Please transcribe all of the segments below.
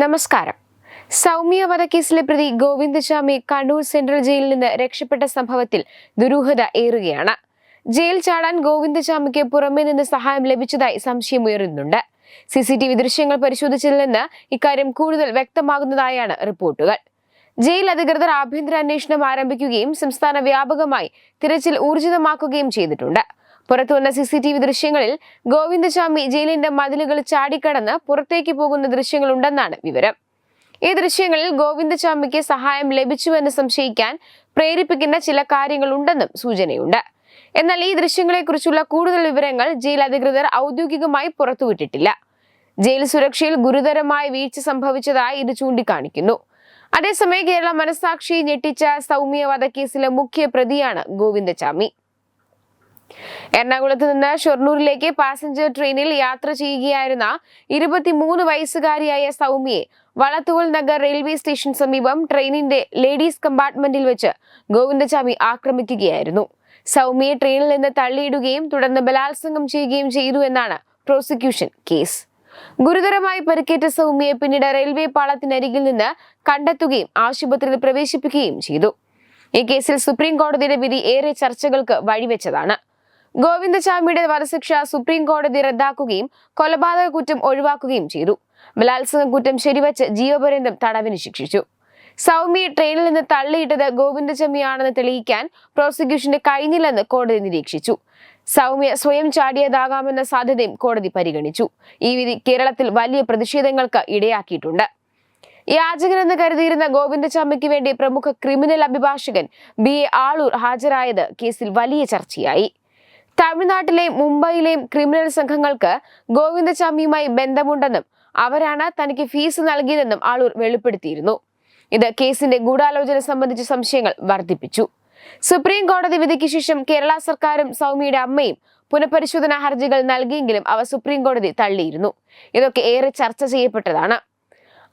നമസ്കാരം. സൗമ്യ വധക്കേസിലെ പ്രതി ഗോവിന്ദസ്വാമി കണ്ണൂർ സെൻട്രൽ ജയിലിൽ നിന്ന് രക്ഷപ്പെട്ട സംഭവത്തിൽ ദുരൂഹത ഏറുകയാണ്. ജയിൽ ചാടാൻ ഗോവിന്ദസ്വാമിക്ക് പുറമേ നിന്ന് സഹായം ലഭിച്ചതായി സംശയമുയരുന്നുണ്ട് സി സി ടി വി ദൃശ്യങ്ങൾ പരിശോധിച്ചതിൽ നിന്ന് ഇക്കാര്യം കൂടുതൽ വ്യക്തമാകുന്നതായാണ് റിപ്പോർട്ടുകൾ. ജയിൽ അധികൃതർ ആഭ്യന്തര അന്വേഷണം ആരംഭിക്കുകയും സംസ്ഥാന വ്യാപകമായി തിരച്ചിൽ ഊർജിതമാക്കുകയും ചെയ്തിട്ടുണ്ട്. പുറത്തുവന്ന സി സി ടി വി ദൃശ്യങ്ങളിൽ ഗോവിന്ദസ്വാമി ജയിലിന്റെ മതിലുകൾ ചാടിക്കടന്ന് പുറത്തേക്ക് പോകുന്ന ദൃശ്യങ്ങളുണ്ടെന്നാണ് വിവരം. ഈ ദൃശ്യങ്ങളിൽ ഗോവിന്ദസ്വാമിക്ക് സഹായം ലഭിച്ചുവെന്ന് സംശയിക്കാൻ പ്രേരിപ്പിക്കുന്ന ചില കാര്യങ്ങളുണ്ടെന്നും സൂചനയുണ്ട്. എന്നാൽ ഈ ദൃശ്യങ്ങളെക്കുറിച്ചുള്ള കൂടുതൽ വിവരങ്ങൾ ജയിൽ അധികൃതർ ഔദ്യോഗികമായി പുറത്തുവിട്ടിട്ടില്ല. ജയിൽ സുരക്ഷയിൽ ഗുരുതരമായ വീഴ്ച സംഭവിച്ചതായി ഇത് ചൂണ്ടിക്കാണിക്കുന്നു. അതേസമയം കേരള മനസാക്ഷി ഞെട്ടിച്ച സൗമ്യ വധക്കേസിലെ മുഖ്യ പ്രതിയാണ് ഗോവിന്ദചാമി എറണാകുളത്ത് നിന്ന് ഷൊർണൂരിലേക്ക് പാസഞ്ചർ ട്രെയിനിൽ യാത്ര ചെയ്യുകയായിരുന്ന ഇരുപത്തിമൂന്ന് വയസ്സുകാരിയായ സൗമ്യയെ വളത്തുവൽ നഗർ റെയിൽവേ സ്റ്റേഷൻ സമീപം ട്രെയിനിന്റെ ലേഡീസ് കമ്പാർട്ട്മെന്റിൽ വെച്ച് ഗോവിന്ദചാമി ആക്രമിക്കുകയായിരുന്നു. സൗമ്യയെ ട്രെയിനിൽ നിന്ന് തള്ളിയിടുകയും തുടർന്ന് ബലാത്സംഗം ചെയ്യുകയും ചെയ്തു എന്നാണ് പ്രോസിക്യൂഷൻ കേസ്. ഗുരുതരമായി പരിക്കേറ്റ സൗമ്യയെ പിന്നീട് റെയിൽവേ പാളത്തിനരികിൽ നിന്ന് കണ്ടെത്തുകയും ആശുപത്രിയിൽ പ്രവേശിപ്പിക്കുകയും ചെയ്തു. ഈ കേസിൽ സുപ്രീം കോടതിയുടെ വിധി ഏറെ ചർച്ചകൾക്ക് വഴിവെച്ചതാണ്. ഗോവിന്ദചാമിയുടെ വധശിക്ഷ സുപ്രീം കോടതി റദ്ദാക്കുകയും കൊലപാതക കുറ്റം ഒഴിവാക്കുകയും ചെയ്തു. ബലാത്സംഗ കുറ്റം ശരിവച്ച് ജീവപര്യന്തം തടവിന് ശിക്ഷിച്ചു. സൗമ്യ ട്രെയിനിൽ നിന്ന് തള്ളിയിട്ടത് ഗോവിന്ദചമ്മിയാണെന്ന് തെളിയിക്കാൻ പ്രോസിക്യൂഷന് കഴിഞ്ഞില്ലെന്ന് കോടതി നിരീക്ഷിച്ചു. സൗമ്യ സ്വയം ചാടിയതാകാമെന്ന സാധ്യതയും കോടതി പരിഗണിച്ചു. ഈ വിധി കേരളത്തിൽ വലിയ പ്രതിഷേധങ്ങൾക്ക് ഇടയാക്കിയിട്ടുണ്ട്. യാചകനെന്ന് കരുതിയിരുന്ന ഗോവിന്ദചാമിക്ക് വേണ്ടി പ്രമുഖ ക്രിമിനൽ അഭിഭാഷകൻ ബി എ ആളൂർ ഹാജരായത് കേസിൽ വലിയ ചർച്ചയായി. തമിഴ്നാട്ടിലെയും മുംബൈയിലെയും ക്രിമിനൽ സംഘങ്ങൾക്ക് ഗോവിന്ദചാമിയുമായി ബന്ധമുണ്ടെന്നും അവരാണ് തനിക്ക് ഫീസ് നൽകിയതെന്നും ആളൂർ വെളിപ്പെടുത്തിയിരുന്നു. ഇത് കേസിന്റെ ഗൂഢാലോചന സംബന്ധിച്ച സംശയങ്ങൾ വർദ്ധിപ്പിച്ചു. സുപ്രീം കോടതി വിധിക്ക് ശേഷം കേരള സർക്കാരും സൗമ്യയുടെ അമ്മയും പുനഃപരിശോധനാ ഹർജികൾ നൽകിയെങ്കിലും അവ സുപ്രീം കോടതി തള്ളിയിരുന്നു. ഇതൊക്കെ ഏറെ ചർച്ച ചെയ്യപ്പെട്ടതാണ്.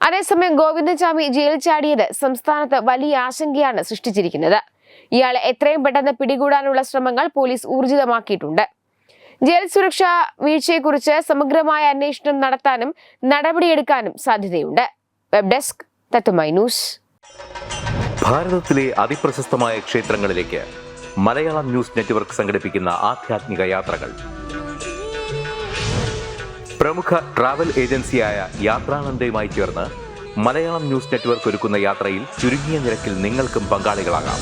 അതേസമയം ഗോവിന്ദചാമി ജയിൽ ചാടിയത് സംസ്ഥാനത്ത് വലിയ ആശങ്കയാണ് സൃഷ്ടിച്ചിരിക്കുന്നത്. ഇയാളെ എത്രയും പെട്ടെന്ന് പിടികൂടാനുള്ള ശ്രമങ്ങൾ പോലീസ് ഊർജിതമാക്കിയിട്ടുണ്ട്. ജയിൽ സുരക്ഷാ വീഴ്ചയെക്കുറിച്ച് സമഗ്രമായ അന്വേഷണം നടത്താനും നടപടിയെടുക്കാനും സാധ്യതയുണ്ട്. വെബ് ഡെസ്ക് തത്തുമൈ ന്യൂസ്. ഭാരതത്തിലെ അതിപ്രശസ്തമായ ക്ഷേത്രങ്ങളിലേക്ക് മലയാളം ന്യൂസ് നെറ്റ്വർക്ക് സംഘടിപ്പിക്കുന്ന ആധ്യാത്മിക യാത്രകൾ. പ്രമുഖ ട്രാവൽ ഏജൻസിയായ യാത്രാനന്ദയുമായി ചേർന്ന് മലയാളം ന്യൂസ് നെറ്റ്വർക്ക് ഒരുക്കുന്ന യാത്രയിൽ ചുരുങ്ങിയ നിരക്കിൽ നിങ്ങൾക്കും പങ്കാളികളാകാം.